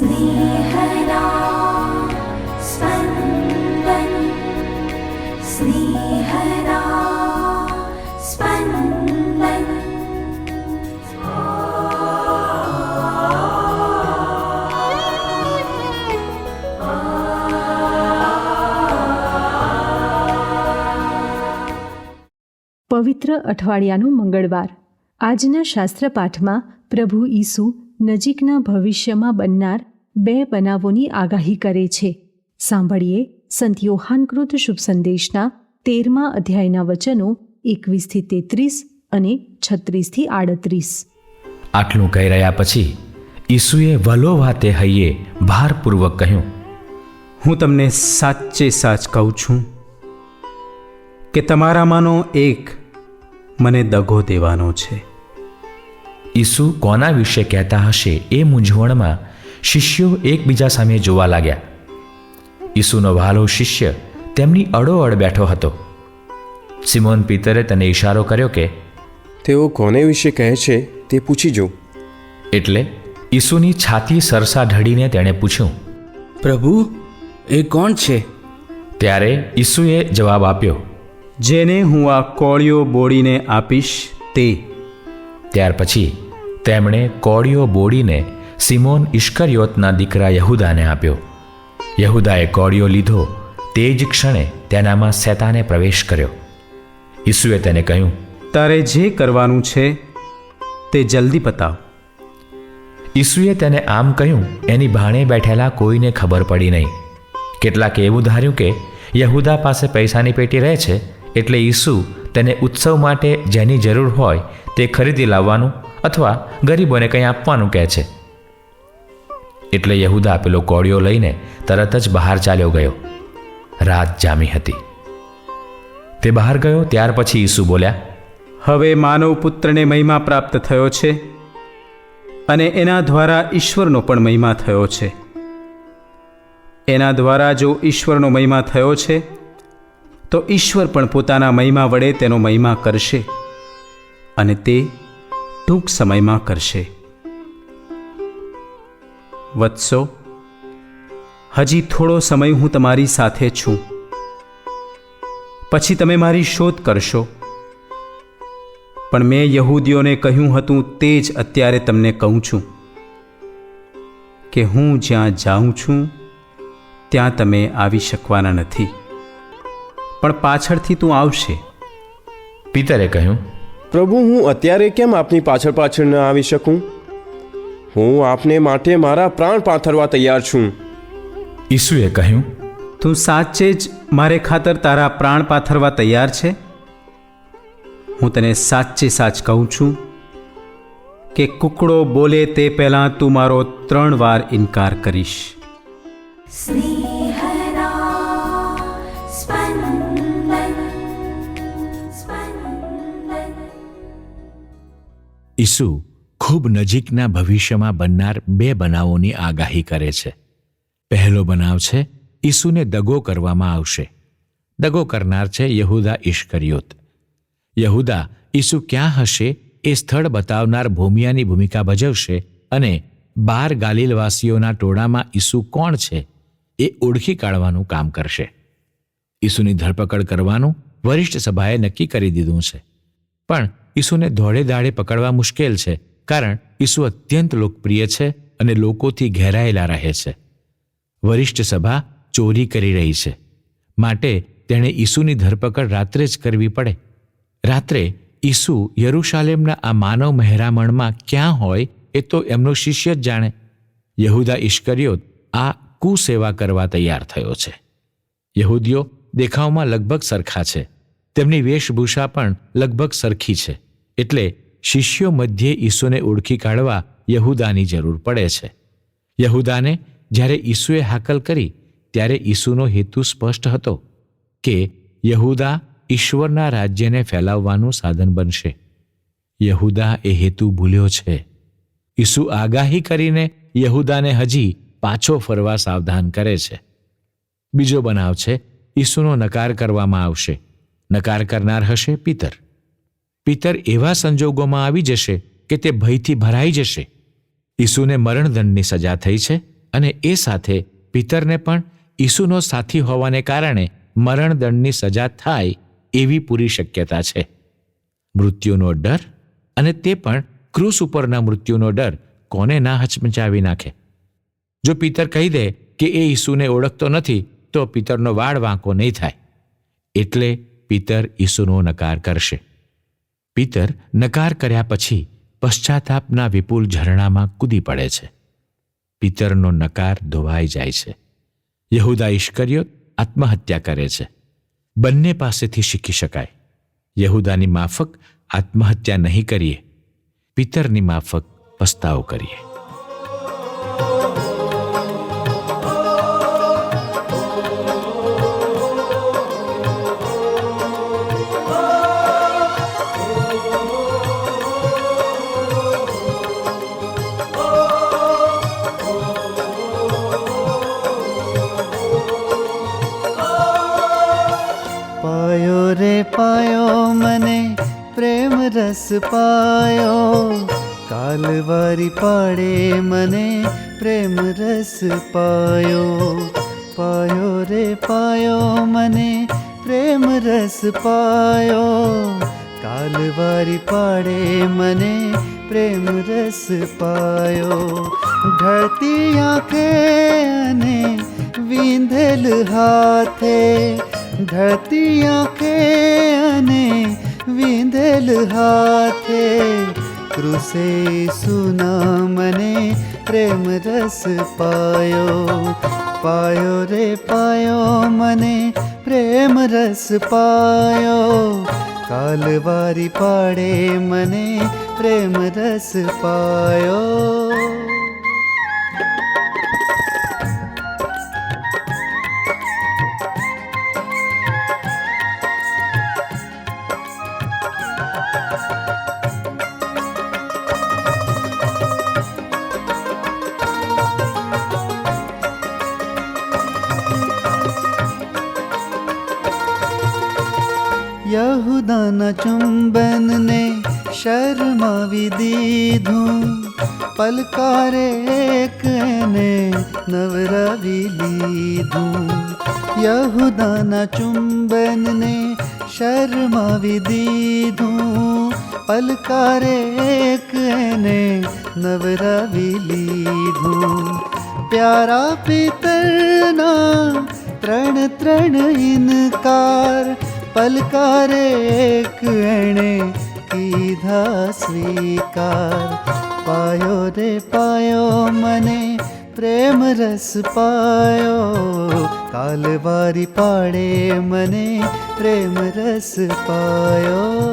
स्नेहदा स्पन्दन् स्नेहदा स्पन्दन् પવિત્ર અઠવાડિયાનું મંગળવાર આજના શાસ્ત્ર પાઠમાં પ્રભુ ઈસુ નજીકના ભવિષ્યમાં બનનાર બે બનાવોની આગાહી કરે છે. સાંભળીએ સંત યોહાનકૃત શુભ સંદેશના તેરમા અધ્યાયના વચનો એકવીસથી તેત્રીસ અને છત્રીસથી આડત્રીસ. આટલું કહી રહ્યા પછી ઈસુએ વલો વાતે હૈયે ભારપૂર્વક કહ્યું હું તમને સાચે સાચ કહું છું કે તમારામાંનો એક મને દગો દેવાનો છે. ઈસુ કોના વિશે કહેતા હશે એ મૂંઝવણમાં શિષ્યો એકબીજા સામે જોવા લાગ્યા. ઈસુનો વાલો શિષ્ય તેમની અડોઅડ બેઠો હતો. સિમોન પીતરે તેને ઈશારો કર્યો કે તેઓ કોને વિશે કહે છે તે પૂછી જો એટલે ઈસુની છાતી સરસા ઢળીને તેણે પૂછ્યું પ્રભુ એ કોણ છે? ત્યારે ઈસુએ જવાબ આપ્યો જેને હું આ કોળીઓ બોડીને આપીશ તે. ત્યાર પછી તેમણે કોળીઓ બોડીને સિમોન ઇશ્કરિયોતના દીકરા યહુદાને આપ્યો. યહુદાએ કોળિયો લીધો. તે જ ક્ષણે તેનામાં શેતાને પ્રવેશ કર્યો. ઈસુએ તેને કહ્યું તારે જે કરવાનું છે તે જલ્દી પતાવ ઈસુએ તેને આમ કહ્યું એની ભાણે બેઠેલા કોઈને ખબર પડી નહીં. કેટલાકે એવું ધાર્યું કે યહુદા પાસે પૈસાની પેટી રહે છે એટલે ઈસુ તેને ઉત્સવ માટે જેની જરૂર હોય તે ખરીદી લાવવાનું અથવા ગરીબોને કંઈ આપવાનું કહે છે. એટલે યહુદા પેલો કોળિયો લઈને તરત જ બહાર ચાલ્યો ગયો. રાત જામી હતી. તે બહાર ગયો, ત્યાર પછી ઈસુ બોલ્યા, હવે માનવ પુત્રને મહિમા પ્રાપ્ત થયો છે અને એના દ્વારા ઈશ્વરનો પણ મહિમા થયો છે. એના દ્વારા જો ઈશ્વરનો મહિમા થયો છે, તો ઈશ્વર પણ પોતાના મહિમા વડે તેનો મહિમા કરશે અને તે ટૂંક સમયમાં કરશે. વત્સો હજી થોડો સમય હું તમારી સાથે છું. પછી તમે મારી શોધ કરશો. પણ મેં યહૂદીઓને કહ્યું હતું તે જ અત્યારે તમને કહું છું કે હું જ્યાં જાઉં છું ત્યાં તમે આવી શકવાના નથી. પણ પાછળથી તું આવશે. પિતરે કહ્યું પ્રભુ હું અત્યારે કેમ આપની પાછળ પાછળ ન આવી શકું? હું આપને માટે મારા પ્રાણ પાથરવા તૈયાર છું. ઈસુએ કહ્યું તું સાચે જ મારે ખાતર તારા પ્રાણ પાથરવા તૈયાર છે? હું તને સાચે સાચ કહું છું કે કુકડો બોલે તે પહેલાં તું મારો ત્રણ વાર ઇનકાર કરીશ. ઈસુ ખૂબ નજીકના ભવિષ્યમાં બનનાર બે બનાવોની આગાહી કરે છે. પહેલો બનાવ છે, ઈસુને દગો કરવામાં આવશે. દગો કરનાર છે યહુદા ઈશ્કરિયોત. યહુદા, ઈસુ ક્યાં હશે એ સ્થળ બતાવનાર ભૂમિયાની ભૂમિકા ભજવશે અને બાર ગાલિલવાસીઓના ટોળામાં ઈસુ કોણ છે એ ઓળખી કાઢવાનું કામ કરશે. ઈસુની ધરપકડ કરવાનું વરિષ્ઠ સભાએ નક્કી કરી દીધું છે. પણ ઈસુને દોડે દાડે પકડવા મુશ્કેલ છે કારણ ઈસુ અત્યંત લોકપ્રિય છે અને લોકોથી ઘેરાયેલા રહે છે. વરિષ્ઠ સભા ચોરી કરી રહી છે. માટે તેણે ઈસુની ધરપકડ રાત્રે જ કરવી પડે. રાત્રે ઈસુ યરુશાલેમના આ માનવ મહેરામણમાં ક્યાં હોય એ તો એમનો શિષ્ય જ જાણે. યહુદા ઇશ્કરિયોત આ કુસેવા કરવા તૈયાર થયો છે. યહૂદીઓ દેખાવમાં લગભગ સરખા છે. તેમની વેશભૂષા પણ લગભગ સરખી છે. એટલે શિષ્યો મધ્યે ઈસુને ઓળખી કાઢવા યહુદાની જરૂર પડે છે. યહુદાને જ્યારે ઈસુએ હાકલ કરી, ત્યારે ઈસુનો હેતુ સ્પષ્ટ હતો કે યહુદા ઈશ્વરના રાજ્યને ફેલાવવાનું સાધન બનશે. યહુદા એ હેતુ ભૂલ્યો છે. ઈસુ આગાહી કરીને યહુદાને હજી પાછો ફરવા સાવધાન કરે છે. બીજો બનાવ છે, ઈસુનો નકાર કરવામાં આવશે. નકાર કરનાર હશે પિતર. પિતર એવા સંજોગોમાં આવી જશે કે તે ભયથી ભરાઈ જશે. ઈસુને મરણદંડની સજા થઈ છે અને એ સાથે પિતરને પણ ઈસુનો સાથી હોવાને કારણે મરણદંડની સજા થાય એવી પૂરી શક્યતા છે. મૃત્યુનો ડર અને તે પણ ક્રૂસ ઉપરના મૃત્યુનો ડર કોને ના હચમચાવી નાખે? જો પિતર કહી દે કે એ ઈસુને ઓળખતો નથી, તો પિતરનો વાળ વાંકો નહીં થાય. એટલે પિતર ઈસુનો નકાર કરશે. પિતર નકાર કર્યા પછી પશ્ચાતાપના વિપુલ ઝરણામાં કૂદી પડે છે. પિતરનો નકાર ધોવાઈ જાય છે. યહુદા ઈશ્કર્યો આત્મહત્યા કરે છે. બંને પાસેથી શીખી શકાય. યહુદાની માફક આત્મહત્યા નહીં કરીએ. પિતરની માફક પસ્તાવો કરીએ. પાયો કાલવારી પાડે મને પ્રેમ રસ પાયો પાયો રે પાયો મને પ્રેમ રસ પાયો કાલવારી પાડે મને પ્રેમ રસ પાયો ઢળતી આંખે અને વિંધેલ હાથે ઢળતી આંખે અને વિંધેલ હાથે કૃષે સુના મને પ્રેમ રસ પાયો પાયો રે પાયો મને પ્રેમ રસ પાયો કાલવારી પાડે મને પ્રેમ રસ પાયો યહુદાના ચુંબનને શરમાવી દીધું પલકારે એક એને નવરાવી લીધું. યહુદાના ચુંબનને શરમાવી દીધું પલકારે એક એને નવરાવી લીધું. પ્યારા પિતરના ત્રણ ત્રણ ઇનકાર પલકારે એણે કીધા સ્વીકાર પાયો રે પાયો મને પ્રેમ રસ પાયો કાલવારી પાડે મને પ્રેમ રસ પાયો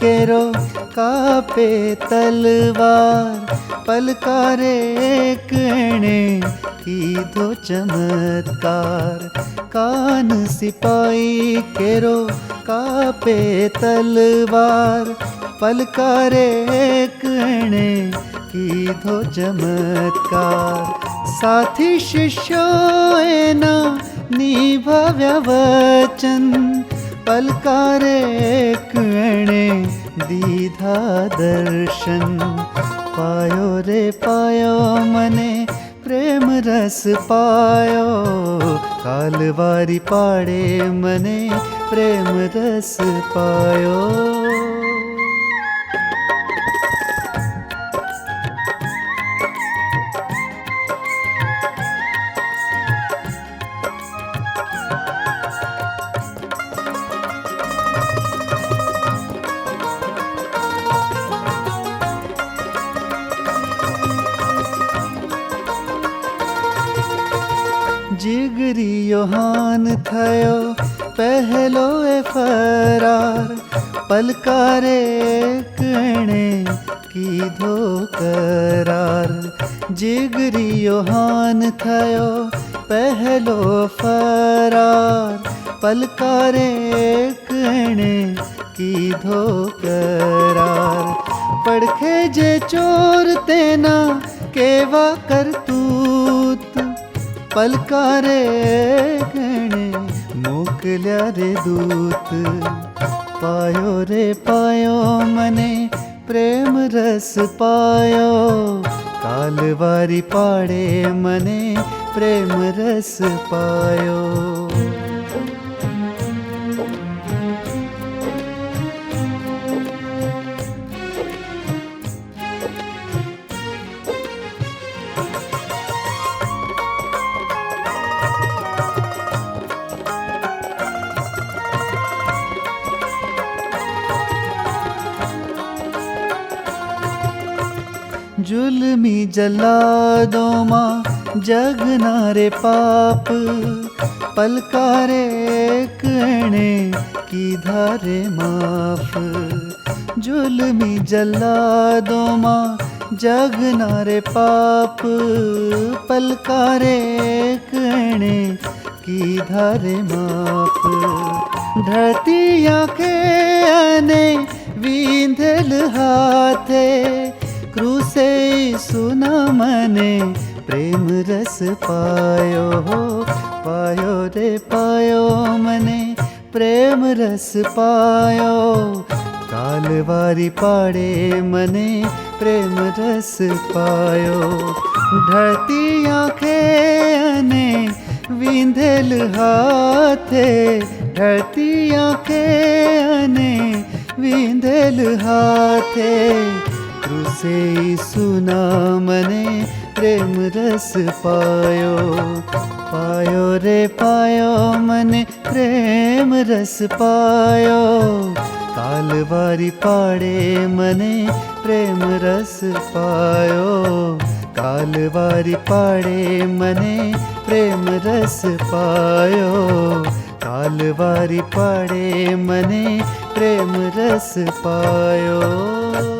કેરો કાપે તલવાર પલકારે એક એણે કીધો ચમત્કાર કાન સિપાઈ કેરો કાપે તલવાર પલકારે એક એણે કીધો ચમત્કાર સાથી શિષ્યો એના નિભાવ્યા વચન પલકારે કણે દીધા દર્શન પાયો રે પાયો મને પ્રેમ રસ પાયો કાલવારી પાડે મને પ્રેમ રસ પાયો જીગરી યોહાન થયો પહેલો એ ફરાર પલકારે કણે કીધો કરાર જીગરી યોહાન થયો પહેલો ફરાર પલકારે કણે કીધો કરાર પડખે જે ચોર તેના કેવા કરતૂત પલકારે ગણે મોકલ્યા રે દૂત પાયો રે પાયો મને પ્રેમ રસ પાયો કાલવારી પાડે મને પ્રેમ રસ પાયો જુલમી જલ્લાદોમાં જગનારે પાપ પલકારે કણે કીધા રે માફ જુલમી જલ્લાદોમાં જગનારે પાપ પલકારે કણે કીધા રે માફ ઢળતી આંખે અને વિંધેલ હાથે ક્રુસે सुना મને પ્રેમ રસ પાયો હો પાયો રે પાયો મને પ્રેમ રસ પાયો કાલવારી પાડે મને પ્રેમ રસ પાયો ઢળતી આંખે અને વિંધેલ હાથે ઢળતી આંખે અને વિંધેલ હાથે ક્રુસે સુના મને પ્રેમ રસ પાયો પાયો રે પાયો મને પ્રેમ રસ પાયો કાલવારી પાડે મને પ્રેમ રસ પાયો કાલવારી પાડે મને પ્રેમ રસ પાયો કાલવારી પાડે મને પ્રેમ રસ પાયો